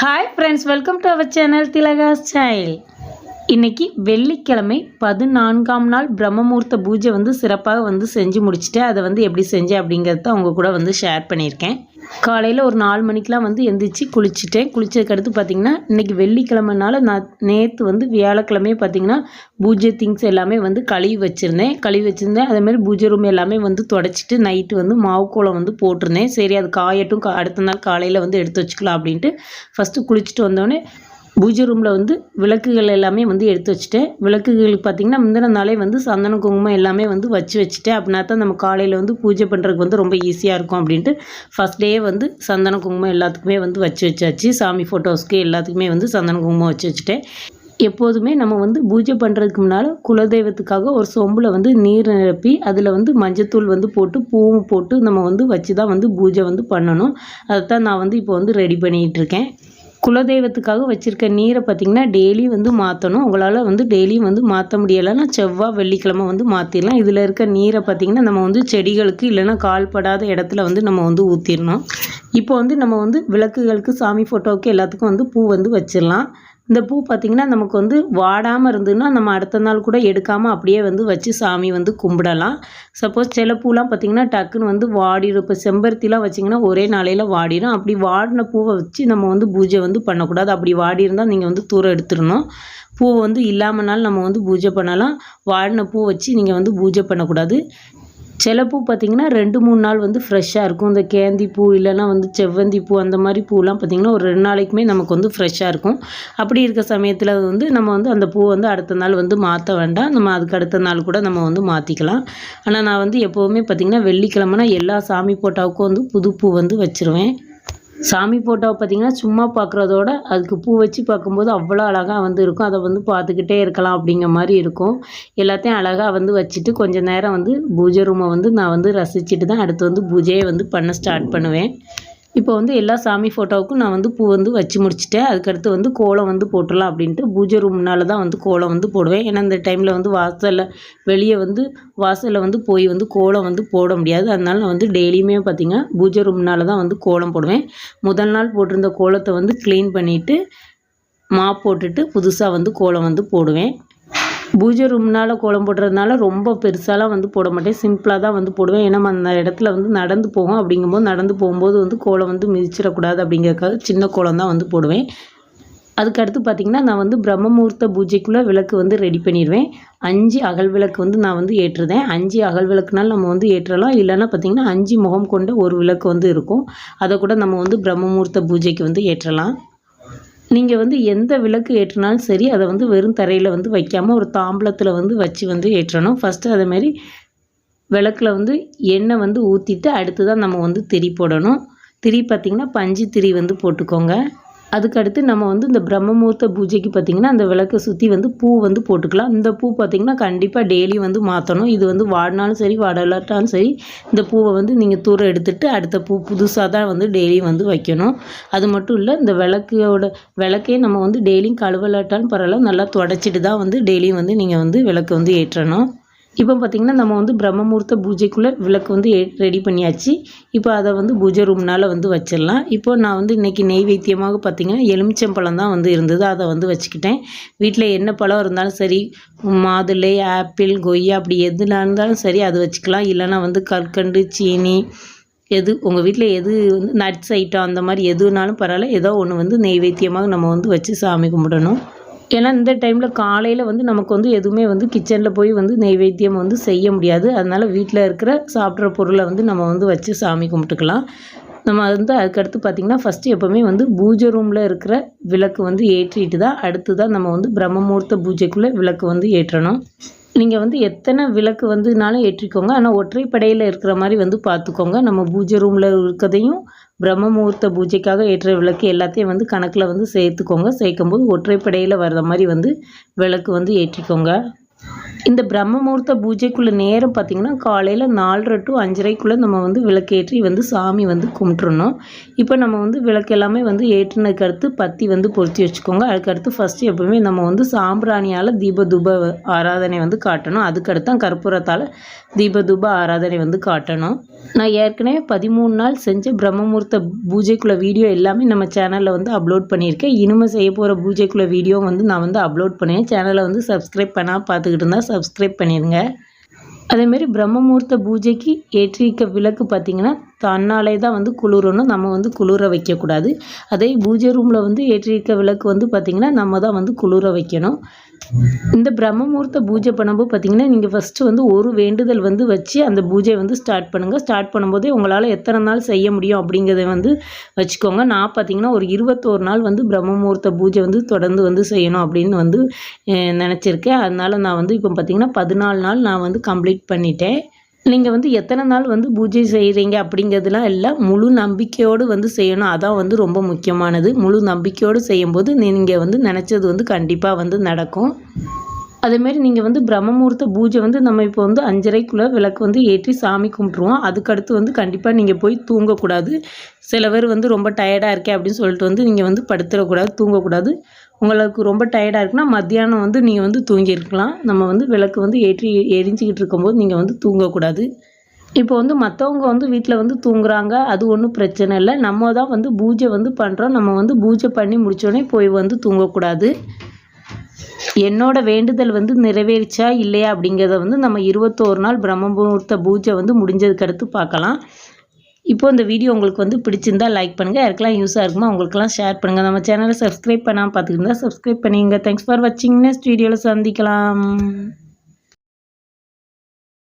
Hi friends welcome to our channel Thilaga style இன்னைக்கு வெள்ளிக்கிழமை பதினான்காம் நாள் பிரம்மமூர்த்த பூஜை வந்து சிறப்பாக வந்து செஞ்சு முடிச்சுட்டு அதை வந்து எப்படி செஞ்சேன் அப்படிங்கிறத அவங்க கூட வந்து ஷேர் பண்ணியிருக்கேன். காலையில் ஒரு நாலு மணிக்கெலாம் வந்து எந்திரிச்சு குளிச்சுட்டேன். குளித்ததுக்கு அடுத்து பார்த்திங்கன்னா இன்றைக்கி வெள்ளிக்கிழமைனால நான் நேற்று வந்து வியாழக்கிழமையே பார்த்திங்கன்னா பூஜை திங்ஸ் எல்லாமே வந்து கழுவி வச்சுருந்தேன். கழுவி வச்சுருந்தேன். அதேமாதிரி பூஜை ரூம் எல்லாமே வந்து தொடச்சிட்டு நைட்டு வந்து மாவு கோலம் வந்து போட்டிருந்தேன். சரி அது காயட்டும். கா- அடுத்த நாள் காலையில் வந்து எடுத்து வச்சுக்கலாம் அப்படின்ட்டு ஃபஸ்ட்டு குளிச்சுட்டு வந்தோடனே பூஜை ரூமில் வந்து விளக்குகள் எல்லாமே வந்து எடுத்து வச்சுட்டேன். விளக்குகளுக்கு பார்த்திங்கன்னா முந்தின நாளே வந்து சந்தன குங்குமம் எல்லாமே வந்து வச்சு வச்சுட்டேன். அப்படின்னா தான் நம்ம காலையில் வந்து பூஜை பண்ணுறதுக்கு வந்து ரொம்ப ஈஸியாக இருக்கும் அப்படின்ட்டு ஃபஸ்ட் டே வந்து சந்தன குங்குமம் எல்லாத்துக்குமே வந்து வச்சு வச்சாச்சு. சாமி ஃபோட்டோஸ்க்கு எல்லாத்துக்குமே வந்து சந்தன குங்குமம் வச்சு வச்சுட்டேன். எப்போதுமே நம்ம வந்து பூஜை பண்ணுறதுக்கு முன்னால் குலதெய்வத்துக்காக ஒரு சொம்பில் வந்து நீர் நிரப்பி அதில் வந்து மஞ்சத்தூள் வந்து போட்டு பூவும் போட்டு நம்ம வந்து வச்சு தான் வந்து பூஜை வந்து பண்ணணும். அதை தான் நான் வந்து இப்போ வந்து ரெடி பண்ணிகிட்டு இருக்கேன். குலதெய்வத்துக்காக வச்சுருக்க நீரை பார்த்திங்கன்னா டெய்லி வந்து மாற்றணும் உங்களால் வந்து டெய்லியும் வந்து மாற்ற முடியலைன்னா செவ்வாய் வெள்ளிக்கிழமை வந்து மாற்றிடலாம் இதில் இருக்க நீரை பார்த்திங்கன்னா நம்ம வந்து செடிகளுக்கு இல்லைன்னா கால்படாத இடத்துல வந்து நம்ம வந்து ஊற்றிடணும் இப்போ வந்து நம்ம வந்து விளக்குகளுக்கு சாமி ஃபோட்டோவுக்கு எல்லாத்துக்கும் வந்து பூ வந்து வச்சிடலாம். இந்த பூ பார்த்திங்கன்னா நமக்கு வந்து வாடாமல் இருந்ததுன்னா நம்ம அடுத்த நாள் கூட எடுக்காமல் அப்படியே வந்து வச்சு சாமி வந்து கும்பிடலாம். சப்போஸ் சில பூலாம் பார்த்திங்கன்னா டக்குன்னு வந்து வாடிடும் இப்போ செம்பருத்திலாம் வச்சிங்கன்னா ஒரே நாளையில் வாடிடும் அப்படி வாடின பூவை வச்சு நம்ம வந்து பூஜை வந்து பண்ணக்கூடாது. அப்படி வாடி இருந்தால் நீங்கள் வந்து தூரம் எடுத்துடணும். பூ வந்து இல்லாமனாலும் நம்ம வந்து பூஜை பண்ணலாம். வாடின பூ வச்சு நீங்கள் வந்து பூஜை பண்ணக்கூடாது. சில பூ பார்த்திங்கன்னா ரெண்டு மூணு நாள் வந்து ஃப்ரெஷ்ஷாக இருக்கும். இந்த கேந்தி பூ இல்லைன்னா வந்து செவ்வந்தி பூ அந்த மாதிரி பூலாம் பார்த்திங்கன்னா ஒரு ரெண்டு நாளைக்குமே நமக்கு வந்து ஃப்ரெஷ்ஷாக இருக்கும். அப்படி இருக்க சமயத்தில் வந்து நம்ம வந்து அந்த பூ வந்து அடுத்த நாள் வந்து மாற்ற வேண்டாம். நம்ம அதுக்கு அடுத்த நாள் கூட நம்ம வந்து மாற்றிக்கலாம் ஆனால் நான் வந்து எப்போவுமே பார்த்திங்கன்னா வெள்ளிக்கிழமைனா எல்லா சாமி போட்டாவுக்கும் வந்து புது பூ வந்து வச்சுருவேன். சாமி ஃபோட்டோவை பார்த்திங்கன்னா சும்மா பார்க்குறதோட அதுக்கு பூ வச்சு பார்க்கும்போது அவ்வளோ அழகாக வந்து இருக்கும். அதை வந்து பார்த்துக்கிட்டே இருக்கலாம் அப்படிங்கிற மாதிரி இருக்கும். எல்லாத்தையும் அழகாக வந்து வச்சுட்டு கொஞ்சம் நேரம் வந்து பூஜை ரூமை வந்து நான் வந்து ரசிச்சுட்டு தான் அடுத்து வந்து பூஜையை வந்து பண்ண ஸ்டார்ட் பண்ணுவேன். இப்போ வந்து எல்லா சாமி ஃபோட்டோவுக்கும் நான் வந்து பூ வந்து வச்சு முடிச்சிட்டேன். அதுக்கடுத்து வந்து கோலம் வந்து போட்டுடலாம் அப்படின்ட்டு பூஜை ரூம்னால தான் வந்து கோலம் வந்து போடுவேன். ஏன்னா இந்த டைமில் வந்து வாசலில் வெளியே வந்து வாசலில் வந்து போய் வந்து கோலம் வந்து போட முடியாது. அதனால நான் வந்து டெய்லியுமே பார்த்திங்கன்னா பூஜை ரூம்னால தான் வந்து கோலம் போடுவேன். முதல் நாள் போட்டிருந்த கோலத்தை வந்து க்ளீன் பண்ணிவிட்டு மாப் போட்டுட்டு புதுசாக வந்து கோலம் வந்து போடுவேன். பூஜை ரூம்னால் கோலம் போடுறதுனால ரொம்ப பெருசாலாம் வந்து போட மாட்டேன். சிம்பிளாக தான் வந்து போடுவேன். ஏன்னா அந்த இடத்துல வந்து நடந்து போவோம் அப்படிங்கும்போது நடந்து போகும்போது வந்து கோலம் வந்து மிதிச்சிடக்கூடாது அப்படிங்கிறதுக்காக சின்ன கோலம் தான் வந்து போடுவேன். அதுக்கடுத்து பார்த்திங்கன்னா நான் வந்து பிரம்மமுகூர்த்த பூஜைக்குள்ளே விளக்கு வந்து ரெடி பண்ணிடுவேன். அஞ்சு அகல் விளக்கு வந்து நான் வந்து ஏற்றுதேன் அஞ்சு அகல் விளக்குனால நம்ம வந்து ஏற்றலாம். இல்லைன்னா பார்த்திங்கன்னா அஞ்சு முகம் கொண்ட ஒரு விளக்கு வந்து இருக்கும். அதை கூட நம்ம வந்து பிரம்மமுகூர்த்த பூஜைக்கு வந்து ஏற்றலாம். நீங்கள் வந்து எந்த விளக்கு ஏற்றினாலும் சரி அதை வந்து வெறும் தரையில் வந்து வைக்காமல் ஒரு தாம்பளத்தில் வந்து வச்சு வந்து ஏற்றணும். ஃபஸ்ட்டு அதேமாரி விளக்கில் வந்து எண்ணெய் வந்து ஊற்றிட்டு அடுத்து தான் நம்ம வந்து திரி போடணும். திரி பார்த்திங்கன்னா பஞ்சு திரி வந்து போட்டுக்கோங்க. அதுக்கடுத்து நம்ம வந்து இந்த பிரம்மமுகூர்த்த பூஜைக்கு பார்த்திங்கன்னா அந்த விளக்கை சுற்றி வந்து பூ வந்து போட்டுக்கலாம். இந்த பூ பார்த்திங்கன்னா கண்டிப்பாக டெய்லி வந்து மாற்றணும் இது வந்து வாடினாலும் சரி வாடலாட்டாலும் சரி இந்த பூவை வந்து நீங்கள் தூரம் எடுத்துகிட்டு அடுத்த பூ புதுசாக தான் வந்து டெய்லியும் வந்து வைக்கணும். அது மட்டும் இல்லை இந்த விளக்கோட விளக்கே நம்ம வந்து டெய்லியும் கழுவலாட்டாலும் பரவாயில்ல. நல்லா தொடச்சிட்டு தான் வந்து டெய்லியும் வந்து நீங்கள் வந்து விளக்கு வந்து ஏற்றணும். இப்போ பார்த்திங்கன்னா நம்ம வந்து பிரம்மமுகூர்த்த பூஜைக்குள்ளே விளக்கு வந்து ரெடி பண்ணியாச்சு. இப்போ அதை வந்து பூஜை ரூம்னால் வந்து வச்சிடலாம். இப்போ நான் வந்து இன்றைக்கி நெய்வேத்தியமாக பார்த்திங்கன்னா எலுமிச்சம்பழம் தான் வந்து இருந்தது. அதை வந்து வச்சுக்கிட்டேன். வீட்டில் என்ன பழம் இருந்தாலும் சரி மாதுளை ஆப்பிள் கொய்யா அப்படி எதுனா இருந்தாலும் சரி அது வச்சுக்கலாம். இல்லைன்னா வந்து கற்கண்டு சீனி எது உங்கள் வீட்டில் எது வந்து நட்ஸ் ஐட்டம் அந்த மாதிரி எதுனாலும் பரவாயில்ல. ஏதோ ஒன்று வந்து நெய்வேத்தியமாக நம்ம வந்து வச்சு சாமி கும்பிடணும். ஏன்னா இந்த டைமில் காலையில் வந்து நமக்கு வந்து எதுவுமே வந்து கிச்சனில் போய் வந்து நெய்வேத்தியம் வந்து செய்ய முடியாது. அதனால் வீட்டில் இருக்கிற சாப்பிட்ற பொருளை வந்து நம்ம வந்து வச்சு சாமி கும்பிட்டுக்கலாம். நம்ம வந்து அதுக்கடுத்து பார்த்திங்கன்னா ஃபஸ்ட்டு எப்போவுமே வந்து பூஜை ரூமில் இருக்கிற விளக்கு வந்து ஏற்றிட்டு தான் அடுத்து தான் நம்ம வந்து பிரம்மமுகூர்த்த பூஜைக்குள்ளே விளக்கு வந்து ஏற்றணும். நீங்கள் வந்து எத்தனை விளக்கு வந்துனாலும் ஏற்றிக்கோங்க. ஆனால் ஒற்றைப்படையில் இருக்கிற மாதிரி வந்து பார்த்துக்கோங்க. நம்ம பூஜை ரூமில் இருக்கிறதையும் பிரம்ம முகூர்த்த பூஜைக்காக ஏற்ற விளக்கு எல்லாத்தையும் வந்து கணக்கில் வந்து சேர்த்துக்கோங்க. சேர்க்கும்போது ஒற்றைப்படையில் வர்ற மாதிரி வந்து விளக்கு வந்து ஏற்றிக்கோங்க. இந்த பிரம்ம முகூர்த்த பூஜைக்குள்ள நேரம் பார்த்திங்கன்னா காலையில் நாலரை டு அஞ்சரைக்குள்ளே நம்ம வந்து விளக்கேற்றி வந்து சாமி வந்து கும்பிட்றணும் இப்போ நம்ம வந்து விளக்கு எல்லாமே வந்து ஏற்றினதுக்கு அடுத்து பத்தி வந்து பொருத்தி வச்சுக்கோங்க. அதுக்கடுத்து ஃபஸ்ட்டு எப்பவுமே நம்ம வந்து சாம்பிராணியால் தீப தூப ஆராதனை வந்து காட்டணும். அதுக்கடுத்து தான் கற்பூரத்தால் தீப தூப ஆராதனை வந்து காட்டணும். நான் ஏற்கனவே பதிமூணு நாள் செஞ்ச பிரம்மமுகூர்த்த பூஜைக்குள்ள வீடியோ எல்லாமே நம்ம சேனலில் வந்து அப்லோட் பண்ணியிருக்கேன். இனிமேல் செய்ய போகிற பூஜைக்குள்ள வீடியோ வந்து நான் வந்து அப்லோட் பண்ணேன் சேனலை வந்து சப்ஸ்கிரைப் பண்ணால் பார்த்துக்கிட்டு இருந்தால் சப்ஸ்கிரைப் பண்ணிடுங்க. அதேமாரி பிரம்மமுகூர்த்த பூஜைக்கு ஏற்றிருக்க விளக்கு பார்த்திங்கன்னா தன்னாலே தான் வந்து குளிரணும். நம்ம வந்து குளிர வைக்கக்கூடாது. அதே பூஜை ரூமில் வந்து ஏற்றிருக்க விளக்கு வந்து பார்த்திங்கன்னா நம்ம தான் வந்து குளிர வைக்கணும். இந்த பிரம்ம முகூர்த்த பூஜை பண்ணும்போது பார்த்திங்கன்னா நீங்கள் ஃபஸ்ட்டு வந்து ஒரு வேண்டுதல் வந்து வச்சு அந்த பூஜை வந்து ஸ்டார்ட் பண்ணுங்கள் ஸ்டார்ட் பண்ணும்போதே உங்களால் எத்தனை நாள் செய்ய முடியும் அப்படிங்கிறத வந்து வச்சுக்கோங்க. நான் பார்த்தீங்கன்னா ஒரு இருபத்தோரு நாள் வந்து பிரம்ம முகூர்த்த பூஜை வந்து தொடர்ந்து வந்து செய்யணும் அப்படின்னு வந்து நினச்சிருக்கேன். அதனால் நான் வந்து இப்போ பார்த்திங்கன்னா பதினாலு நாள் நான் வந்து கம்ப்ளீட் பண்ணிட்டேன். நீங்கள் வந்து எத்தனை நாள் வந்து பூஜை செய்கிறீங்க அப்படிங்கிறதுலாம் இல்லை முழு நம்பிக்கையோடு வந்து செய்யணும். அதான் வந்து ரொம்ப முக்கியமானது. முழு நம்பிக்கையோடு செய்யும்போது நீங்கள் வந்து நினச்சது வந்து கண்டிப்பாக வந்து நடக்கும். அதேமாரி நீங்கள் வந்து பிரம்மமுகூர்த்த பூஜை வந்து நம்ம இப்போ வந்து அஞ்சரைக்குள்ளே விளக்கு வந்து ஏற்றி சாமி கும்பிட்ருவோம் அதுக்கடுத்து வந்து கண்டிப்பாக நீங்கள் போய் தூங்கக்கூடாது. சில பேர் வந்து ரொம்ப டயர்டாக இருக்கே அப்படின்னு சொல்லிட்டு வந்து நீங்கள் வந்து படுத்துடக்கூடாது தூங்கக்கூடாது. உங்களுக்கு ரொம்ப டயர்டாக இருக்குன்னா மத்தியானம் வந்து நீங்கள் வந்து தூங்கியிருக்கலாம். நம்ம வந்து விளக்கு வந்து ஏற்றி எரிஞ்சிக்கிட்டு இருக்கும்போது நீங்கள் வந்து தூங்கக்கூடாது. இப்போ வந்து மற்றவங்க வந்து வீட்டில் வந்து தூங்குறாங்க. அது ஒன்றும் பிரச்சனை இல்லை. நம்ம தான் வந்து பூஜை வந்து பண்ணுறோம் நம்ம வந்து பூஜை பண்ணி முடித்தோடனே போய் வந்து தூங்கக்கூடாது. என்னோட வேண்டுதல் வந்து நிறைவேறிச்சா இல்லையா அப்படிங்கிறத வந்து நம்ம இருபத்தோரு நாள் பிரம்மமுகூர்த்த பூஜை வந்து முடிஞ்சதுக்கு அடுத்து பார்க்கலாம். இப்போ இந்த வீடியோ உங்களுக்கு வந்து பிடிச்சிருந்தா லைக் பண்ணுங்கள் யாருக்கெல்லாம் யூஸாக இருக்குமோ உங்களுக்கெல்லாம் ஷேர் பண்ணுங்கள் நம்ம சேனலை சப்ஸ்கிரைப் பண்ணாமல் பார்த்துக்கிட்டு சப்ஸ்கிரைப் பண்ணிங்க தேங்க்ஸ் ஃபார் வாட்சிங் நெக்ஸ்ட் வீடியோவில் சந்திக்கலாம்.